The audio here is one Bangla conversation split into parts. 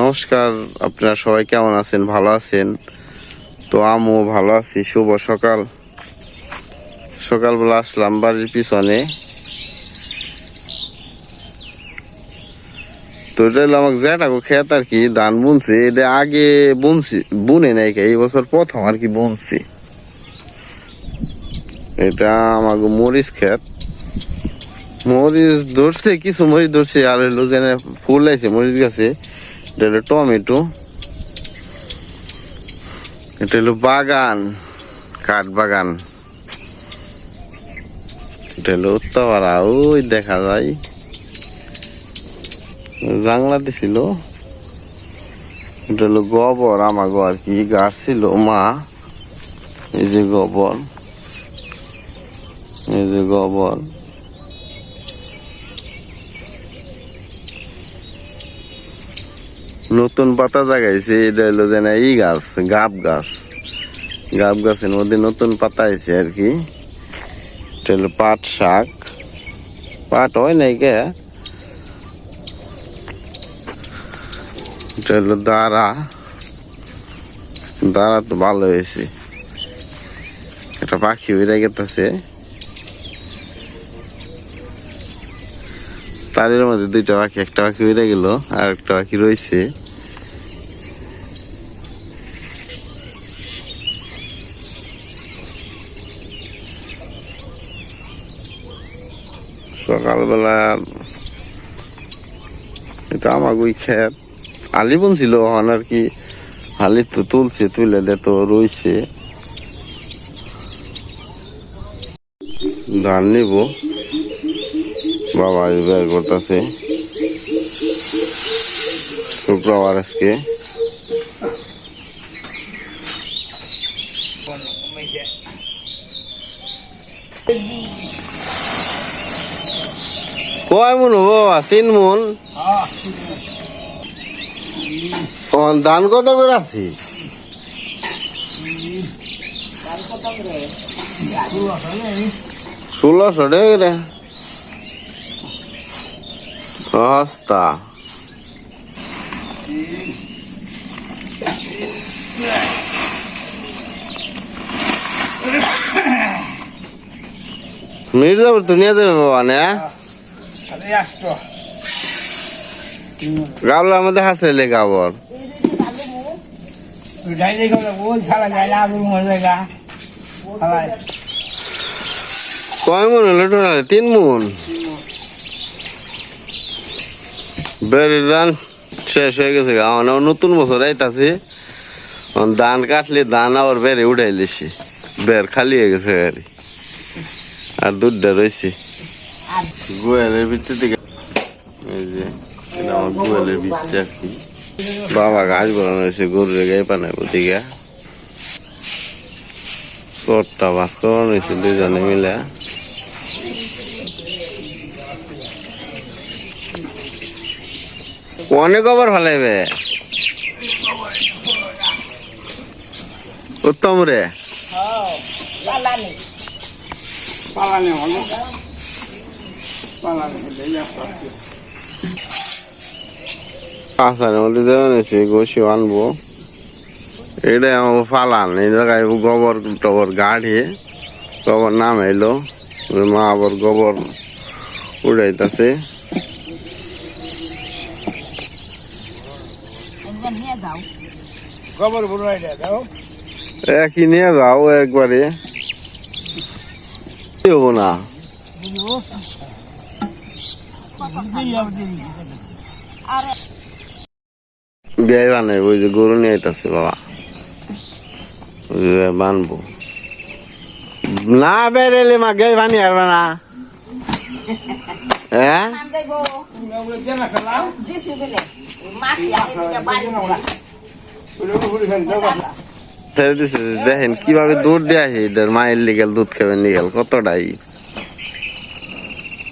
নমস্কার, আপনারা সবাই কেমন আছেন? ভালো আছেন? তো আমিও ভালো আছি, শুভ সকাল। সকালবেলা আসলাম বাড়ির পিছনে। তো এটা হলো আমার জ্যাঠাকো খেত আর কি, ধান বুনছে। এটা আগে বুনছি, বুনে নাই এই বছর প্রথম আর কি বুনছি। এটা আমার মরিচ ক্ষেত মরিচ ধরছে, কিছু মরিচ ধরছে, আর হলো যেন ফুল আছে মরিচ গাছে। এটা টমেটো, এটা হলো বাগান, কাঠ বাগান। এটা হলো উত্তপাড়া ওই দেখা যায়। জাংলা দিছিল এটা হলো গোবর আমাগো আর কি, গাছ ছিল, মা। এই যে গোবর। এই যে গোবর। নতুন পাতা জাগাইছে, এটা হলো যেন ই গাছ, গাব গাছ। গাব গাছের মধ্যে নতুন পাতা আছে আর কি। এটা হলো পাট শাক। পাট হয় নাই কে? এটা হলো দাঁড়া। দাঁড়া তো ভালো হয়েছে। একটা পাখি উড়ে গেতেছে। তারের মধ্যে দুইটা পাখি, একটা পাখি উড়ে গেল আর একটা পাখি রয়েছে সকালবেলা এটা আমার ওই খেত আলি বুনছিল এখন আর কি হালি তো তুলছে, তুলে দে তো, রইছে। ধান নিব। বাবা বের করতেছে। শুক্রবার আজকে। কয় মন হব? তিন মন ধান কত করে আছি? ষোলোশো করে। সস্তা। মির্জাপুর তো নিয়ে যাবে বাবা, না? গাবলার মধ্যে হাসলে গাবর। কয় মন হলো টোটালে তিন মন? বেড়ের ধান শেষ হয়ে গেছে মানে নতুন বছর আইতাছে। ধান কাটলে ধান আবার বেড়ে উঠাই লিছি বের খালি হয়ে গেছে গাড়ি। আর দুধটা রয়েছে গোয়ালের ভিতর দিকে। এই যে এটা আমার গোয়ালের ভিতরে আর কি। বাবা গাছ বানানো হয়েছে গরুর গায়ে পানাবো দিকে চটটা বাস করানো হয়েছে দুজনে মিলে। অনেক আবার ভালাইবে উত্তম রে। আসার মধ্যে দেওয়া নিয়েছে গোসি আনব এটা আমার ফালান এই জায়গায় গোবর টবর গাড়ি, গোবর নাম এলো মা আবার গোবর উড়াইতেছে। একই নিয়ে যাও একবারে? না? বিয়ে বানাই ওই যে গরু নিয়ে আইতাছে বাবা ওই যে বানবো না বেরেলে মা গে বানি আসবে না হ্যাঁ জানা সালাম ছেড়ে দিছে দেখেন কীভাবে দুধ দেয়া আছে এটার মায়ের লিগেল দুধ খাবেন লিগেল কতটাই বড় এক গাছ ভাই গাছ রেঙ্গা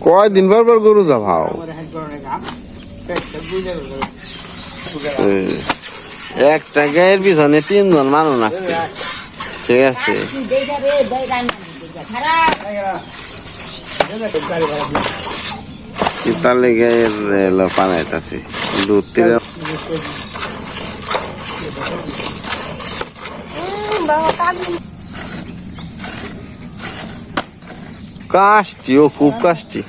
কয় দিন পর গরু যা ভাও আমার হাত করে গা পেটটা বুঝে গেল একটা গায়ের পিছনে তিনজন মানুষ নাচছে ঠিক আছে। তার লেগে পানাইতাছে দুধ কাশটি ও খুব কাশটি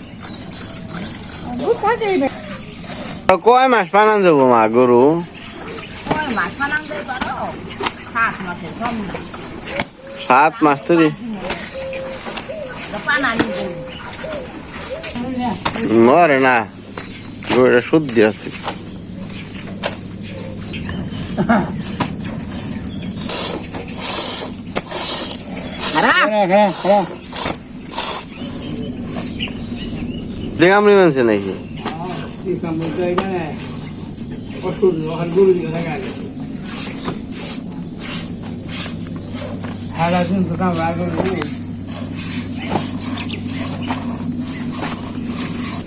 কয় মাস পানান যাব মা গরু? সাত মাস দেব। মরে না গরুটা শুদ্ধি আছে। খারাপ খারাপ খারাপ খারাপ দেখামরি মানছে নাকি কি কাম বলতে এখানে ওষুধ ওখান গরু দিয়ে থাকা সারা দিন তো কাম আগে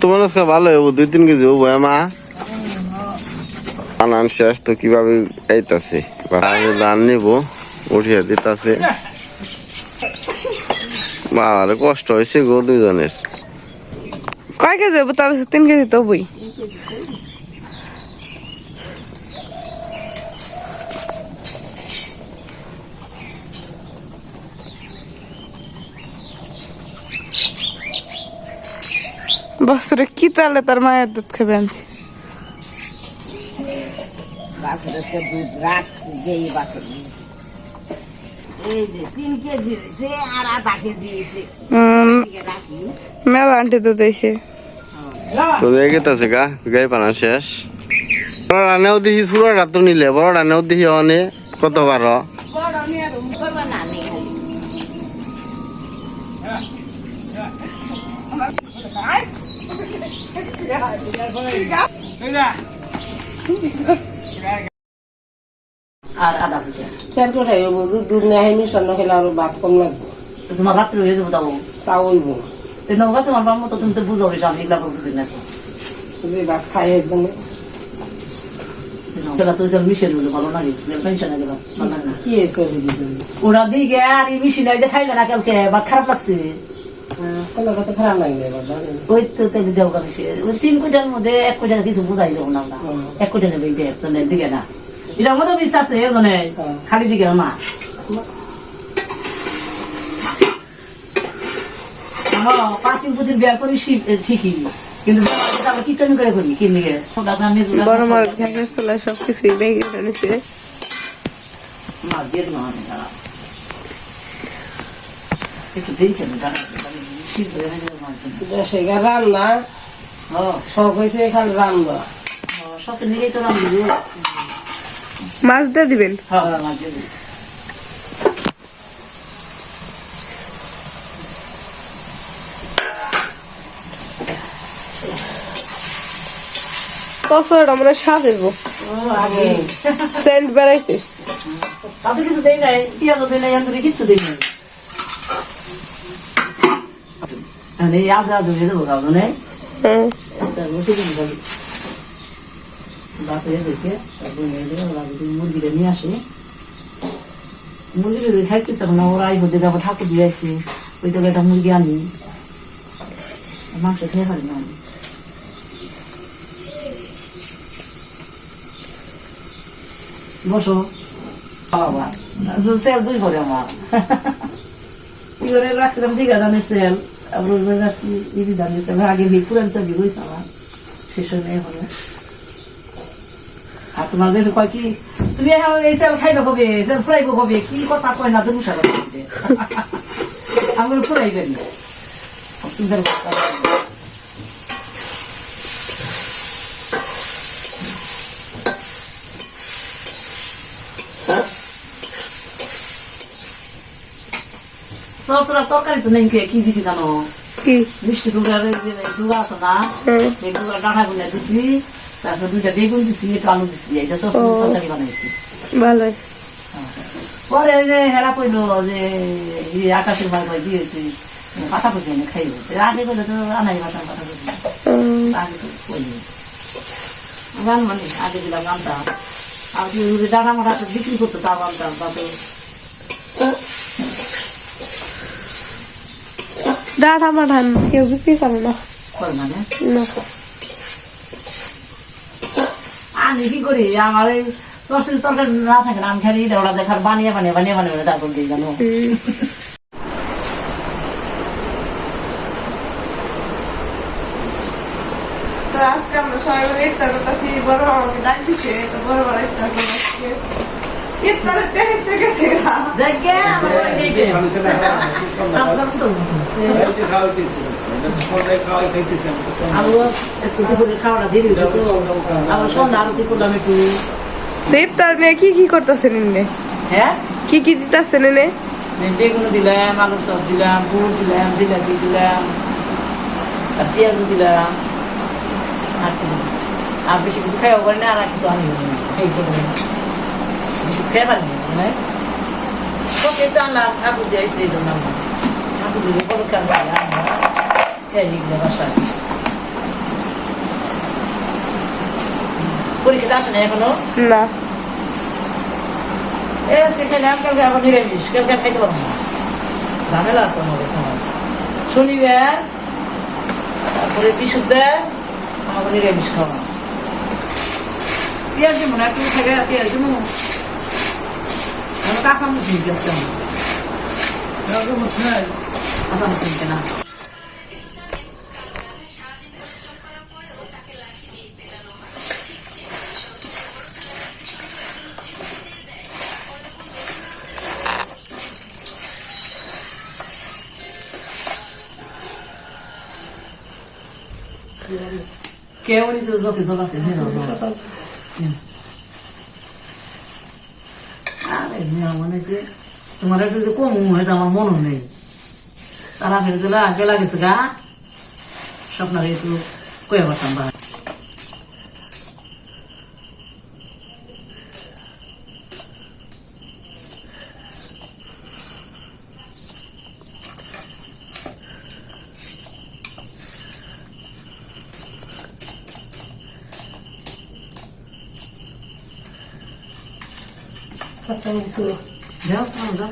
তোমার আজকে ভালো হব দুই তিন কেজি হব মা? আনান শেষ, তো কীভাবে এইতাছে আমি ধান নিব, উঠিয়ে দিতাছে। বাবার কষ্ট হয়েছে গো দুজনের কয় কেজি? হব তবে তিন কেজি তো বই বছরে কি তাহলে তার মায়ের দুধ খেবে আনছি। দুধ রাখছি এই মেলা আন্টি তো দিয়েছে। তো দেখে গেতাছে গা গাই পানা শেষ। বড় রান্নাও দিহি সুরা রাত নিলে বড় রান্নাও দিহি অনে কত বারো বড় নিয়ে করব না নেই খালি আর আদা ভুজা স্যার কোথায়? দুধ নেই মিষ্টান্ন খেলে আরও ভাত কম লাগবে। তোমার রাত্রে হয়ে যাব তাও তা হইব তো নৌকা তোমার বাম মতো তুমি তো বুঝো এটা আমি এগুলা বুঝি না মিশে ওরা দিকে আর এই মিশিনে যে খাইলে না কালকে বা খারাপ লাগছে ওই তো তেল দেও কারণ সে ওই তিন কোটার মধ্যে এক কোটা কিছু বুঝাই যাব না আমরা এক কোটা নেবে দিকে না এটার মধ্যে বিশ্বাস আছে খালি দিকে না আমার পাঁচ তিন বিয়া করি শিখি কিন্তু আমরা কীর্তন করে করি? কি বড় মাছ গ্যাসের চুলা সব কিছুই বেগে ফেলেছে। মাছ দিয়ে দিলাম আমি দাঁড়া। একটু দিয়েছেন দাঁড়া শীত হয়ে গেছে মাছ দিন। সেগা রান্না হ্যাঁ। শখ হয়েছে খালি রান্না। সব নিজেই তো রান্না মাছ দিয়ে দিবেন? হ্যাঁ মাছ দিয়ে দিই। কসরটা মানে সেন্ট বেড়াইতে। তাতে কিছু দেয় নাই পেঁয়াজও দেয় নাই মানে আজ আজ দেবো বাপরে দেখে তারপর মুরগিটা নিয়ে আসে। মুরগিটা যদি খাইতেছে না ওরা আই হতে যাব ঠাকুর দিয়ে আসছে ওই তো একটা মুরগি আনি। মাংস খেয়ে পারি না আমি। বসো। বাবা সেল দুই করে আমার। কি করে রাখছিলাম? দীঘা দানের সেল আবার রাখছি ইদি দানের সেল আগে ভি পুরান সেল গইছে আমার। শেষ নেই হলে আর তোমার দেখে কয় কি, তুমি এখন এই সেল খাইবে কবে? সেল ফুরাইবে কবে? কি কথা কয় না তুমি সারা আমার ফুরাইবেন চিন্তার কথা সসরা তরকারি তো নেই কি দিছি জানো? কি? মিষ্টি যে টুকরা আছে না? হুম এই টুকরা ডাঁটা গুনে দিছি তারপর দুইটা বেগুন দিছি একটু আলু দিছি এটা সস তরকারি বানাইছি। ভালোই। পরে ওই যে হেরা কইলো যে এই আকাশের ভাই ভাই দিয়েছি পাতা পুজি এনে খাইব। আগে কইলে তো আনাই পাতা পাতা পুজি আগে তো কইনি। গান মানে আগে দিলাম গানটা আর ওই ডাটা মাটা বিক্রি করতো তা গানটা তা তো ডাটা মাঠান কেউ বিক্রি করে না। আমি কি করি? আমার এই সরষের তরকারি না থাকে না আমি খালি ওরা দেখার বানিয়ে বানিয়ে বানিয়ে বানিয়ে তারপর দিই জানো? তো আজকে আমরা সবাই ইফতার করতেছি বড় মামাকে ডাক দিছে তো বড় বড় ইফতার করব আজকে ইফতারের টেবিল থেকে সেরা দেখে আমার এই যে আপনার তো আবু স্কুটি করে খাওয়াটা দিয়ে দিয়েছে তো আবার সন্ধ্যা আরতি করলাম একটু তো ইফতার নিয়ে কি কি করতেছেন এনে হ্যাঁ? কি কি দিতেছেন এনে বেগুন দিলাম আলুর চপ দিলাম গুড় দিলাম জিলাপি দিলাম আর পেঁয়াজ দিলাম আর বেশি কিছু খাইও পারি না আর কিছু আনি এই করে খেয়ে পারি না মানে সব একটু আনলাম ঠাকুর দিয়ে এসে এই জন্য আনলাম ঠাকুর দিয়ে বড় খেয়াল পাই আমরা খেয়ে গেলে বাসায় পরীক্ষা আসে না এখনও না এই আজকে খেলাম কালকে আবার নিরামিষ কালকে খাইতে পারব না ঝামেলা আছে আমাদের খাওয়ার শনিবার তারপরে বিশুদ্ধবার আমাকে নিরামিষ খাওয়া পেঁয়াজ দিব না একটু থাকে পেঁয়াজ দিব আমি কাঁচা মুখ নিয়ে গেছে কাঁচা মুখ নিতে না কেউ নি তো লোকে জল আছে হ্যাঁ জল আরে মেয়া মনে হয়েছে তোমার একটু যে কম হয়েছে আমার মনে নেই। তারা ফেলে দিলে আগে লাগেছে গা। স্বপ্ন একটু কয়ে পারতাম বা যাও যাও যাও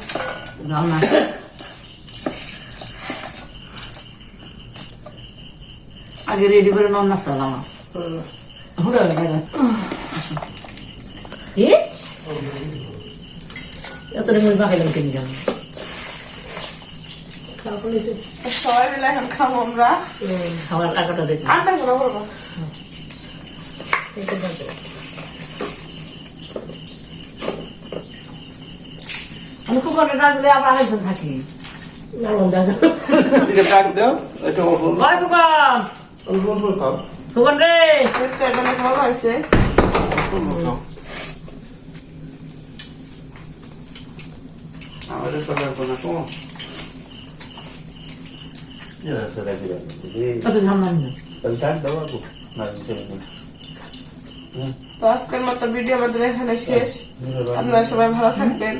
যাও না আগে রেডি করে নাম না সালাম হুড়া গেল। কি? এত রেমুল বাকাইলাম কেন গেল সবাই মিলে এখন খাব আমরা। খাবার টাকাটা দেখি। কোনো বলব আরেকজন থাকি। ভয় রে। ভালো হয়েছে। তো আজকের মতো ভিডিও আমাদের এখানে শেষ। আপনারা সবাই ভালো থাকবেন।